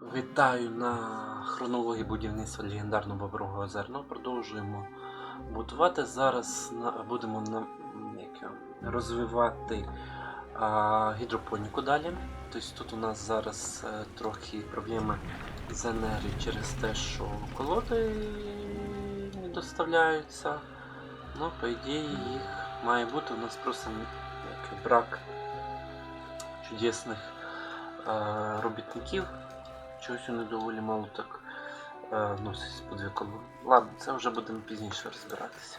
Вітаю на хронології будівництва легендарного Бобрового озерна. Продовжуємо будувати. Зараз будемо розвивати гідропоніку далі. Тобто тут у нас зараз е, трохи проблеми з енергією через те, що колоди не доставляються. Ну, по ідеї, їх має бути. У нас просто брак чудесних е, робітників. Чогось вони доволі мало так е, носить під віком. Ладно, це вже будемо пізніше розбиратися.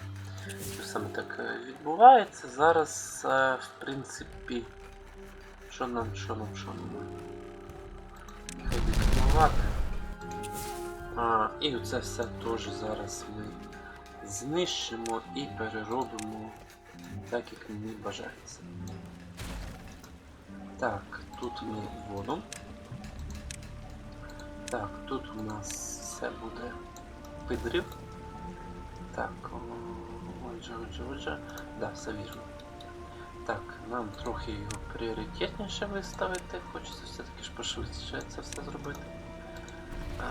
Що саме так е, відбувається. Зараз, е, в принципі, що нам, що нам, що нам? Хай диктувати. А, і оце все теж зараз ми знищимо і переробимо так, як мені бажається. Так, тут ми воду. Так, тут у нас все буде підрив. Так, отже, отже, отже. Да, все вірно. Так, нам трохи його пріоритетніше виставити. Хочеться все-таки ж пошвидше це все зробити. А,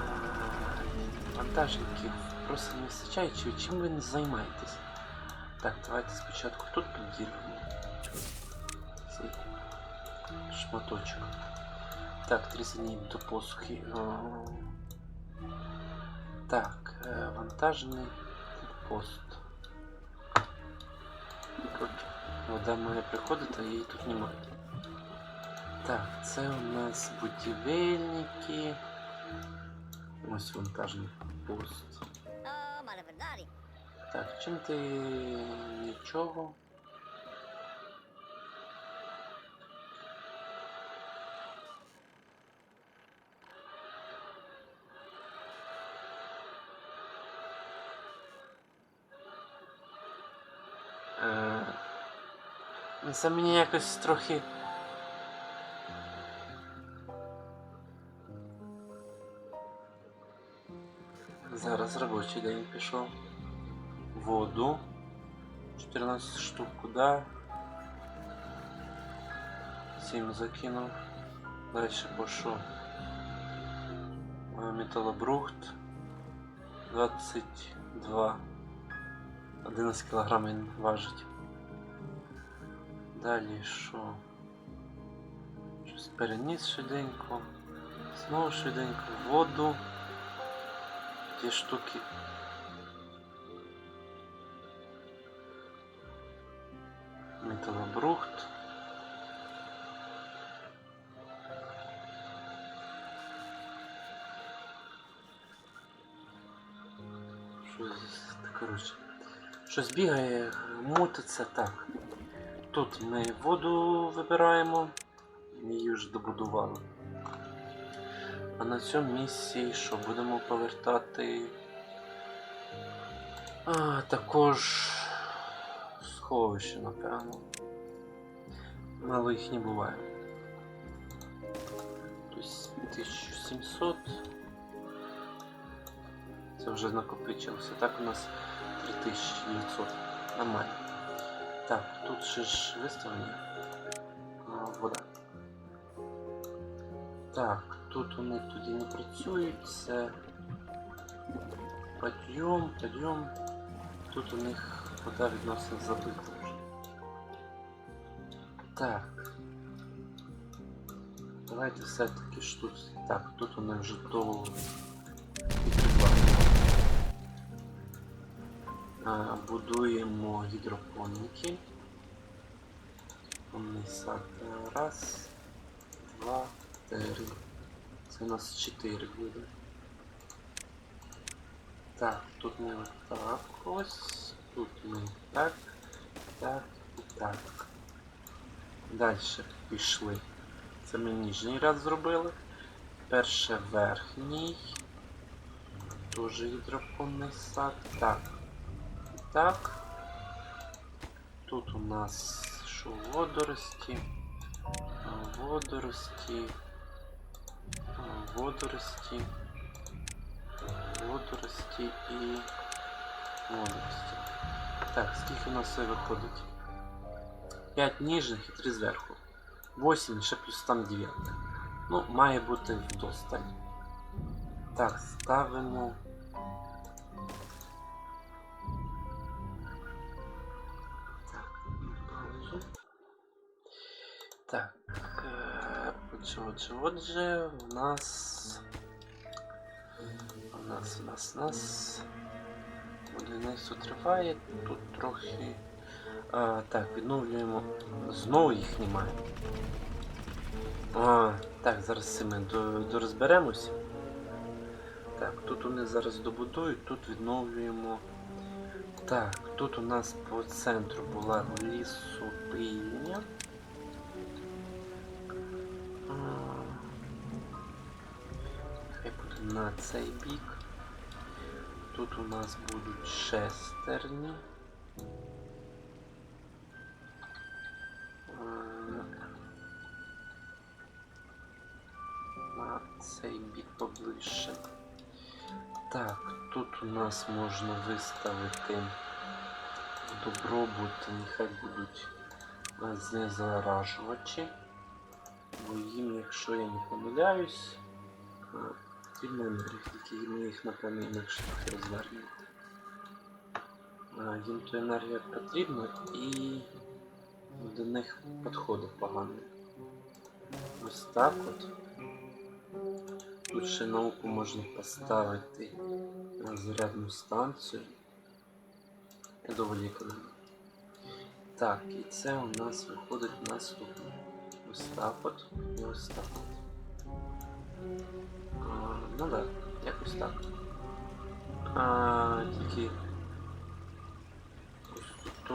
вантажників просто не вистачає. Чи чим ви не займаєтесь? Так, давайте спочатку тут підірвемо. Цей шматочок. Так, 30 днів до посухи. Так, е, вантажний пост. Вода має приходити, а її тут немає. Так, це у нас будівельники. Ось вантажний пост. Так, чим ти нічого? Це мені якось трохи. Зараз робочий день пішов. Воду. 14 штук куда? 7 закинув. Дальше пошел. Металобрухт. 22. 11 кг він важить. Далі що? Щось переніс швиденько. Знову швиденько. Воду. Ті штуки. Металобрухт. Що здесь? Коротше. Щось бігає, мутиться так. Тут ми воду вибираємо, її вже добудували. А на цьому місці що будемо повертати? А, також сховище, напевно. Мало їх не буває. Тобто 1700. Це вже накопичилося. Так у нас 3900. Нормально. Так, тут ще ж виставлення. Вода. Так, тут вони тоді не працюють. Це підйом, підйом. Тут у них вода відносно забита вже. Так. Давайте все-таки ж тут. Так, тут вони вже до будуємо гідропоніки. Раз, два, три. Це у нас чотири буде. Так, тут ми отак ось. Тут ми так, так і так. Далі пішли. Це ми нижній ряд зробили. Перше верхній. Тоже гідропонний сад. Так. Так. Тут у нас що водорості, водорості, водорості, водорості і водорості. Так, скільки у нас все виходить? 5 ніжних і 3 зверху. 8 ще плюс там 9. Ну, має бути вдосталь. Так, ставимо. Так, отже, отже, отже, у нас. У нас, у нас, у нас. Будівництво триває, тут трохи. А, так, відновлюємо. Знову їх немає. А, так, зараз з цими до, дорозберемось. Так, тут вони зараз добудують, тут відновлюємо. Так, тут у нас по центру була лісопильня. На цей бік. Тут у нас будуть шестерні. На цей бік поближче. Так, тут у нас можна виставити добробут, нехай будуть е, знезаражувачі. Бо їм, якщо я не помиляюсь, потрібна енергія, тільки ми їх напевно інакше розвернемо. Їм то енергія потрібна і до них підходить погано. Ось так от. Тут ще науку можна поставити на зарядну станцію. Доволі економно. Так, і це у нас виходить наступне. Ось так от і ось так от. Ну так, якось так. А, тільки ось тут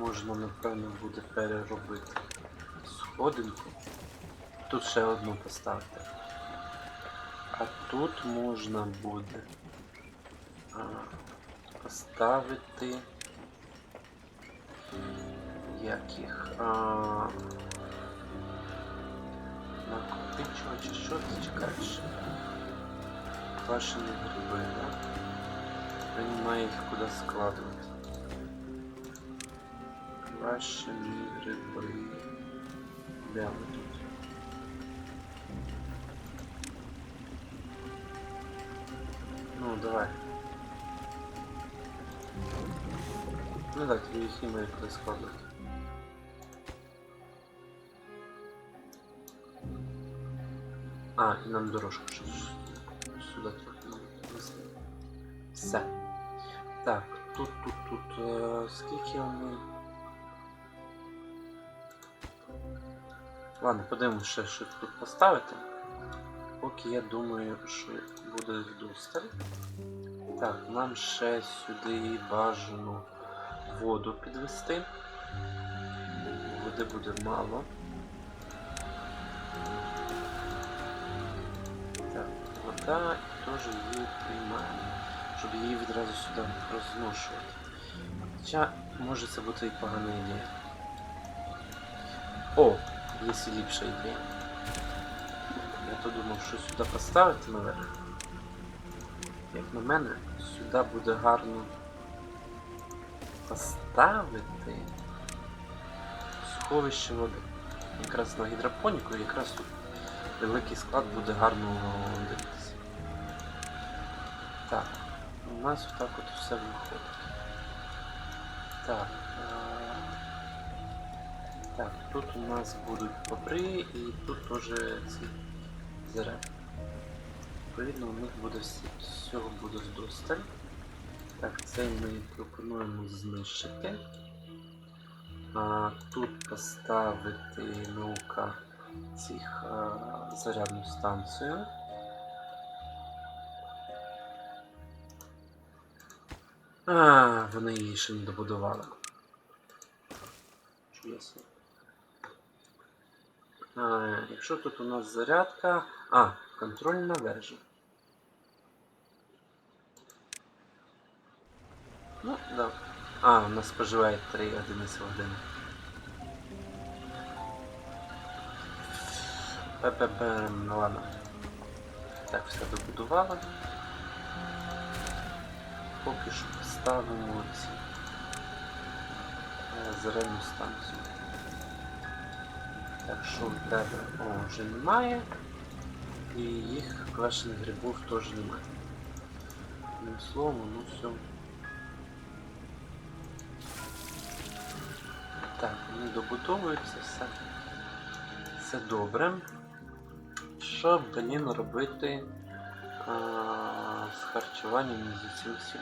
можна напевно буде переробити сходинку. Тут ще одну поставити. А тут можна буде а, поставити як їх а, накопичувачі, що ти чекаєш? Квашені гриби, да? Він має їх куди складувати. Квашені гриби. Де вони тут? Ну, давай. Ну так, тобі їх немає куди складувати. А, і нам дорожку ще Тут, тут, тут. Е, скільки вони. Ладно, подивимося ще, що тут поставити. Поки я думаю, що буде вдосталь. Так, нам ще сюди бажано воду підвести. Води буде мало. Так, вода теж її приймаємо, щоб її відразу сюди розношувати. Хоча може це бути і погана ідея. О, є ліпша ідея. Я то думав, що сюди поставити наверх. Як на мене, сюди буде гарно поставити сховище води. Якраз на гідропоніку, якраз тут великий склад буде гарно дивитися. Так, у нас отак от все виходить. Так. е, Так, тут у нас будуть бобри і тут теж ці зерев. Відповідно, у них буде всі, всього буде вдосталь. Так, це ми пропонуємо знищити. А, тут поставити наука цих а, зарядну станцію. А, вони її ще не добудували. Чудесно. А, якщо тут у нас зарядка. А, контрольна вежа. Ну, да. А, у нас споживає 3 одиниці в годину. ППП, ну ладно. Так, все добудували. Поки що поставимо ці е, зелену станцію. Так, в тебе? Вже немає. І їх квашених грибів теж немає. Одним словом, ну все. Так, вони добудовуються, все. Все добре. Що, блін, робити а, з харчуванням зі цим всім?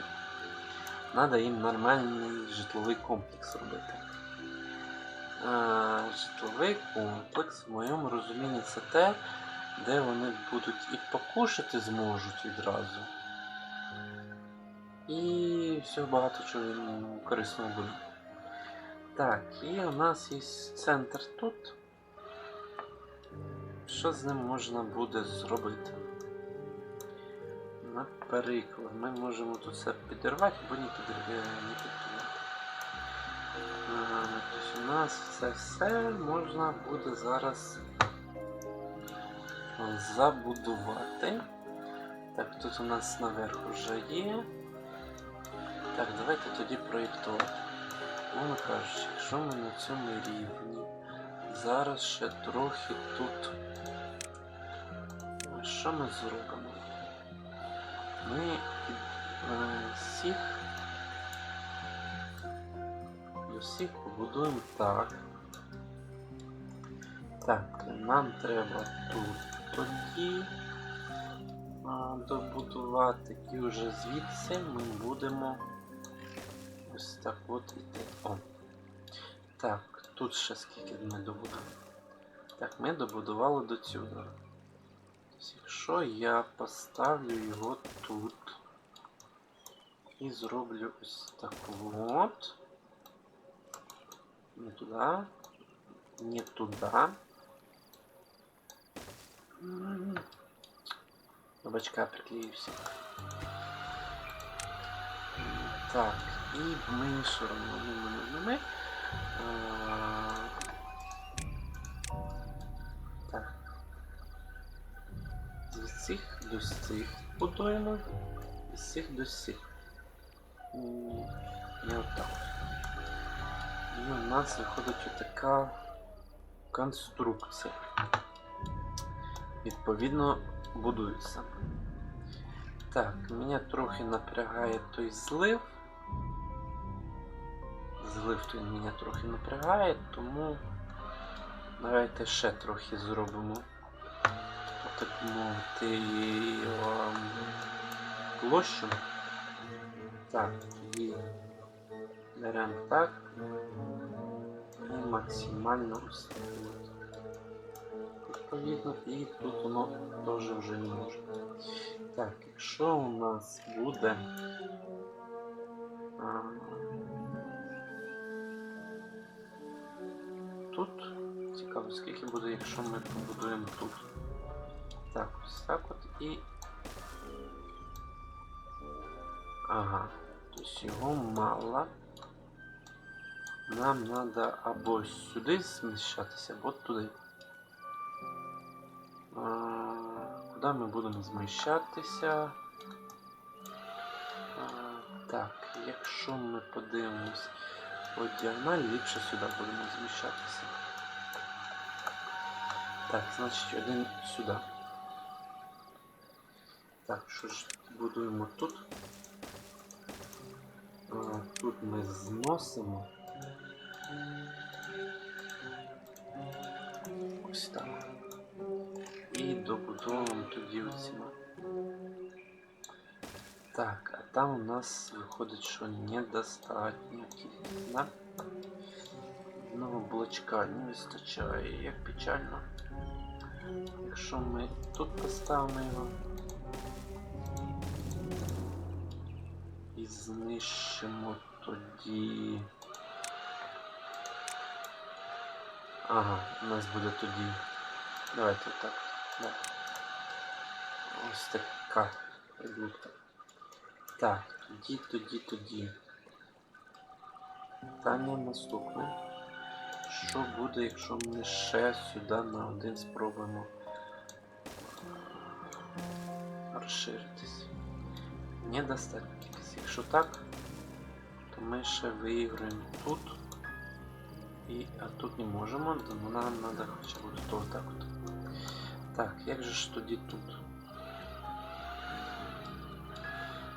Надо їм нормальний житловий комплекс робити. А, житловий комплекс, в моєму розумінні, це те, де вони будуть і покушати зможуть відразу. І всього багато чого корисного буде. Так, і у нас є центр тут. Що з ним можна буде зробити? Наприклад, ми можемо тут все підірвати або не, підір... не підірвати. Тобто у нас це все можна буде зараз забудувати. Так, тут у нас наверх вже є. Так, давайте тоді проєктувати. Мовно кажучи, якщо ми на цьому рівні зараз ще трохи тут. Що ми зробимо? Ми е, всіх всіх побудуємо так. Так, нам треба тут тоді добудувати і вже звідси ми будемо ось так от іти. О. Так, тут ще скільки ми добудували. Так, ми добудували до цього. Якщо я поставлю його тут і зроблю так от. Не туди. Не туди. М. Бачка приклеився. Так, і ми що робимо? Ми, ми, ми, ми. Цих до цих будуємо. І з цих до цих. І отак. І у нас виходить отака конструкція. Відповідно, будується. Так, мене трохи напрягає той злив. Злив той мене трохи напрягає, тому давайте ще трохи зробимо так мовити ем, площу. Так, тоді беремо так і максимально от. Відповідно, і тут воно теж вже не може. Так, якщо у нас буде. А, тут цікаво, скільки буде, якщо ми побудуємо тут. Так, ось так от і. Ага. Тобто його мало. Нам треба або сюди зміщатися, або туди. А, Куди ми будемо зміщатися? А, Так, якщо ми подивимось по діагоналі, ліпше сюди будемо зміщатися. Так, значить один сюди. Так, що ж будуємо тут? А, Тут ми зносимо. Ось так. І добудовуємо тоді оціма. Так, а там у нас виходить, що недостатньо кількість, да? Одного блочка не вистачає, як печально. Якщо ми тут поставимо його знищимо тоді. Ага, у нас буде тоді. Давайте так. Да. Ось така прибутка. Так, тоді, тоді, тоді. Питання наступне. Що буде, якщо ми ще сюди на один спробуємо розширитись? Недостатньо. Якщо так, то ми ще виіграємо тут. І, а тут не можемо, тому нам треба хоча б то так от. Так, як же ж тоді тут?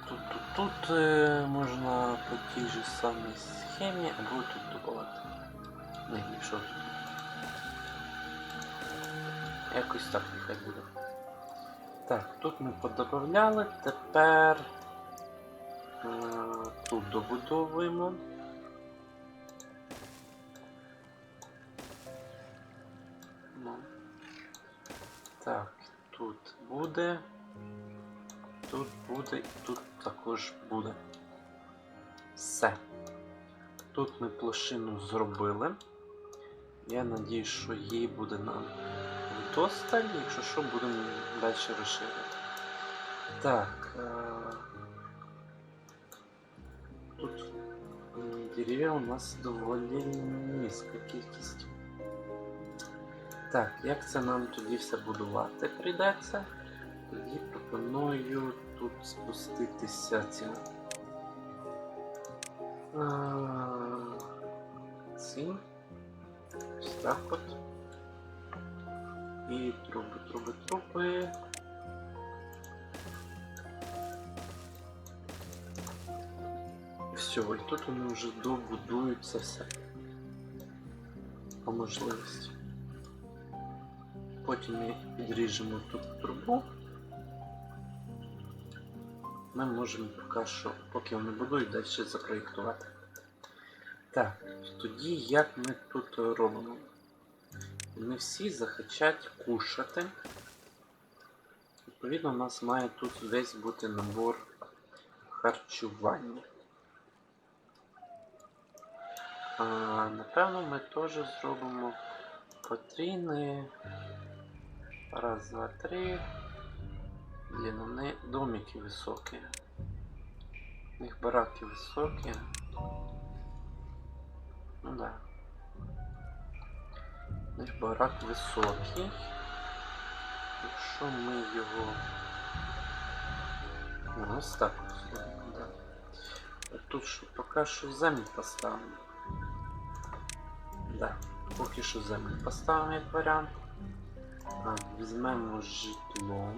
Тут, тут, тут е, можна по тій же самій схемі або тут додавати. Не, якщо тут. Якось так нехай буде. Так, тут ми подобавляли, тепер тут добудовуємо. Ну. Так, тут буде. Тут буде і тут також буде. Все. Тут ми площину зробили. Я надіюсь, що її буде нам вдосталь, якщо що, будемо далі розширювати. Так. М, дерев'я у нас доволі низька кількість. Так, як це нам тоді все будувати прийдеться? Тоді пропоную тут спуститися цим. Цим. Ось так от. І труби, труби, труби. Все, і тут вони вже добудуються все. По можливості. Потім ми підріжемо тут трубу. Ми можемо поки що, поки вони будують, далі запроєктувати. Так, тоді як ми тут робимо? Вони всі захочуть кушати. Відповідно, у нас має тут весь бути набор харчування. Напевно, ми теж зробимо потрійний. Раз, два, три. Блін, вони домики високі. У них бараки високі. Ну да. У них барак високий. Якщо ми його. Ну, ось так да. Тут що, поки що землю поставимо. Да, поки що землю поставимо як варіант. А, візьмемо житло.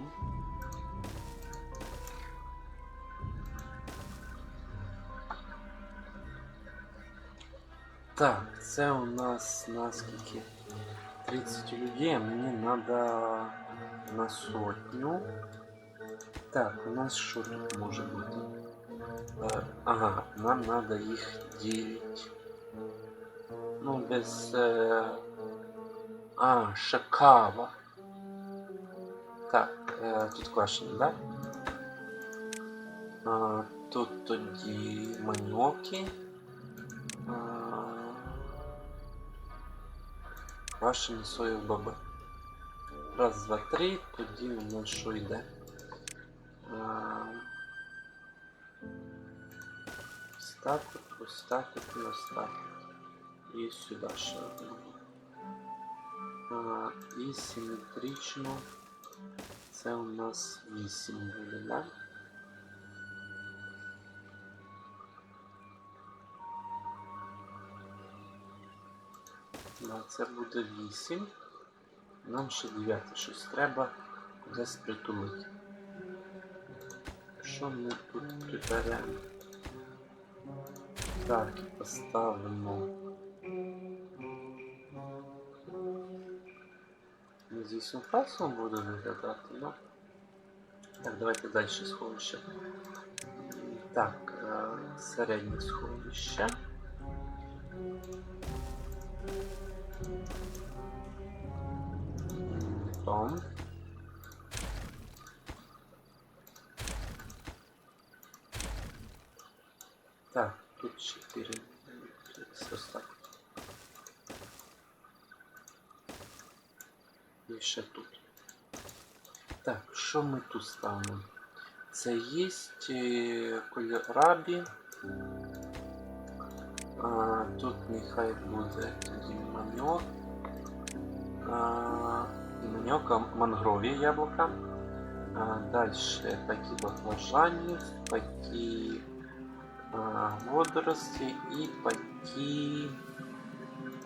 Так, це у нас наскільки 30 людей, а мені треба на сотню. Так, у нас що тут може бути? Е, Ага, нам треба їх ділити. Ну, без. Е... А, ще. Так, е, тут квашені, да? А, тут тоді маньоки. Квашені соєві баби. Раз, два, три, тоді у нас що йде? Ось так от, і ось. І сюди ще одного. І симетрично це у нас 8 буде, да? Да, це буде 8. Нам ще 9 щось треба десь притулити. Що ми тут приберемо? Так, поставимо. Не з 8 фасом буде виглядати, ну. Так, давайте далі сховище. Так, е, середнє сховище. Том. Так, тут 4. Ось так. І ще тут. Так, що ми тут ставимо? Це є е, кольорабі. А, тут нехай буде тоді маньок. А, маньок, мангрові яблука. А, далі такі баклажані, такі а, водорості і такі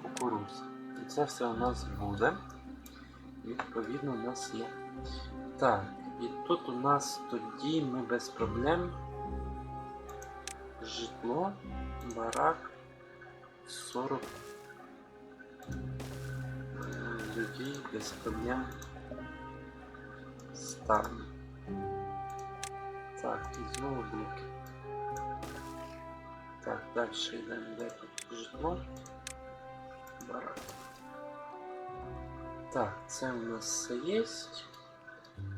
кукурузи. І це все у нас буде. Відповідно у нас є. Так, і тут у нас тоді ми без проблем. Житло, барак, 40 е, людей без проблем ставимо. Так, і знову блоки. Так, далі йдемо, де тут житло. Так, це у нас все є.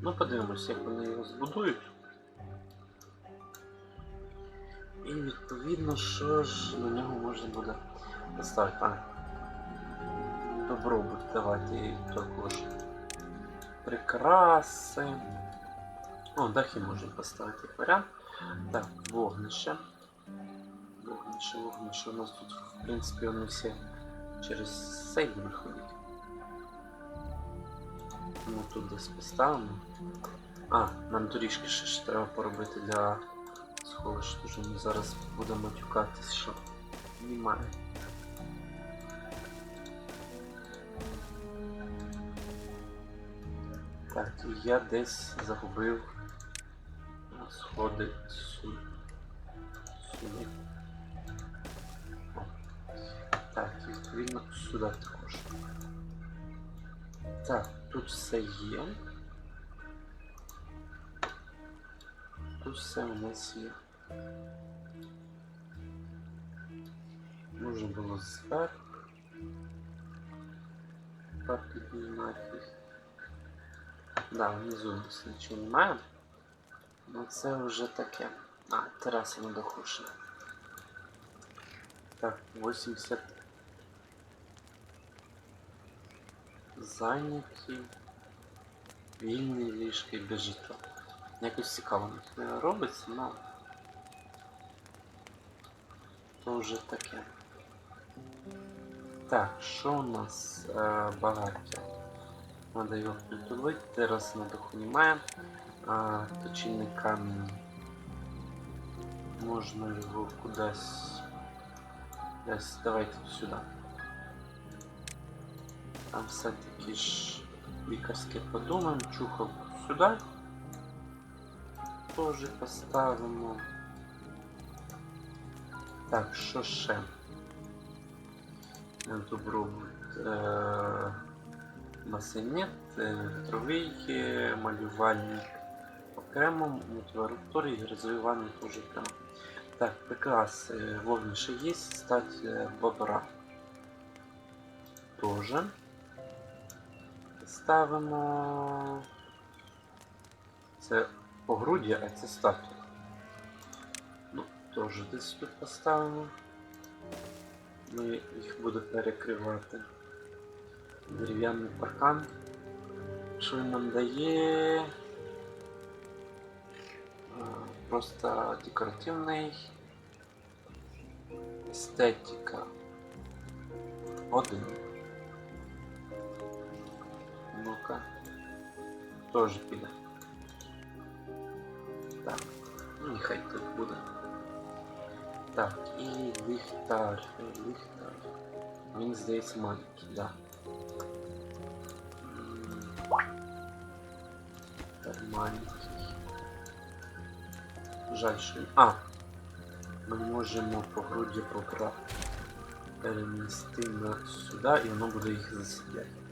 Ну, подивимось, як вони його збудують. І відповідно, що ж на нього можна буде поставити. А, добробут давайте також. Прикраси. О, дахи можна поставити варіант. Так, вогнище. Вогнище, вогнище. У нас тут, в принципі, вони всі через сейв виходять. Тому тут десь поставимо. А, нам доріжки ще ж треба поробити для сховища, дуже ми зараз будемо матюкатись, що немає. Так, і я десь загубив сходи сюди. Сюди. Так, відповідно сюди також. Так, тут все є. Тут все у нас є. Можна було зверху. Так, піднімати їх. Да, внизу у нас нічого немає. Ну це вже таке. А, тераса недохушена. Так, 80 зайняті. Вільні ліжки без житла. Якось цікаво не робиться, але то вже таке. Так, що у нас е, багаття? Надо його притулити, терас на даху немає. А, точильний камінь. Можна його кудись. Десь давайте сюди. Там все-таки ж лікарське подумаємо, чухав сюди. Тоже поставимо. Так, що ще? Добробут. Е- Масинет, вітровий е, малювальник окремо, мотиваторій, розвивальник теж окремо. Так, прикрас е, вогнище є, стать бобра. Тоже. Ставимо. Це погруддя, а це статуя. Ну, теж десь тут поставимо. Ми їх будемо перекривати. Дерев'яний паркан. Що він нам дає? Просто декоративний. Естетика. Один. Ну-ка. Тоже піде. Так. Ну, нехай тут буде. Так, і ліхтар. Ліхтар. Він здається маленький, да. Маленький. Жаль, що... А! Ми можемо по груді попра... перенести на сюди, і воно буде їх засідати.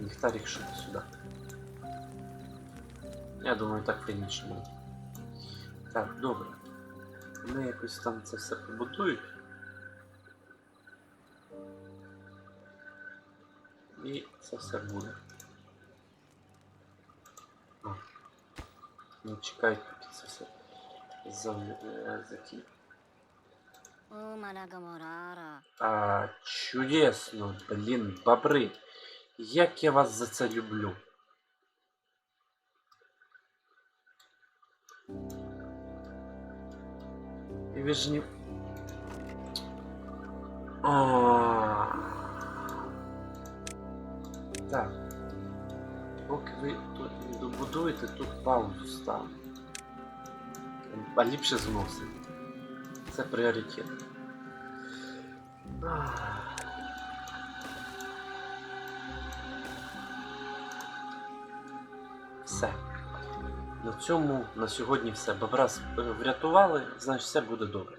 Ліхтарик ще сюди. Я думаю, так фініше буде. Так, добре. Вони якось там це все побудують. І це все буде. О. Не чекають, поки це все закінчить. Уманаgamorara. А, чудесно, блін, бобри. Як я вас за це люблю. І ви ж не... А. Так. Поки ви тут не добудуєте, тут паузу ставимо. А ліпше зносити. Це пріоритет. Ах. Все. На цьому на сьогодні все. Бобра врятували, значить все буде добре.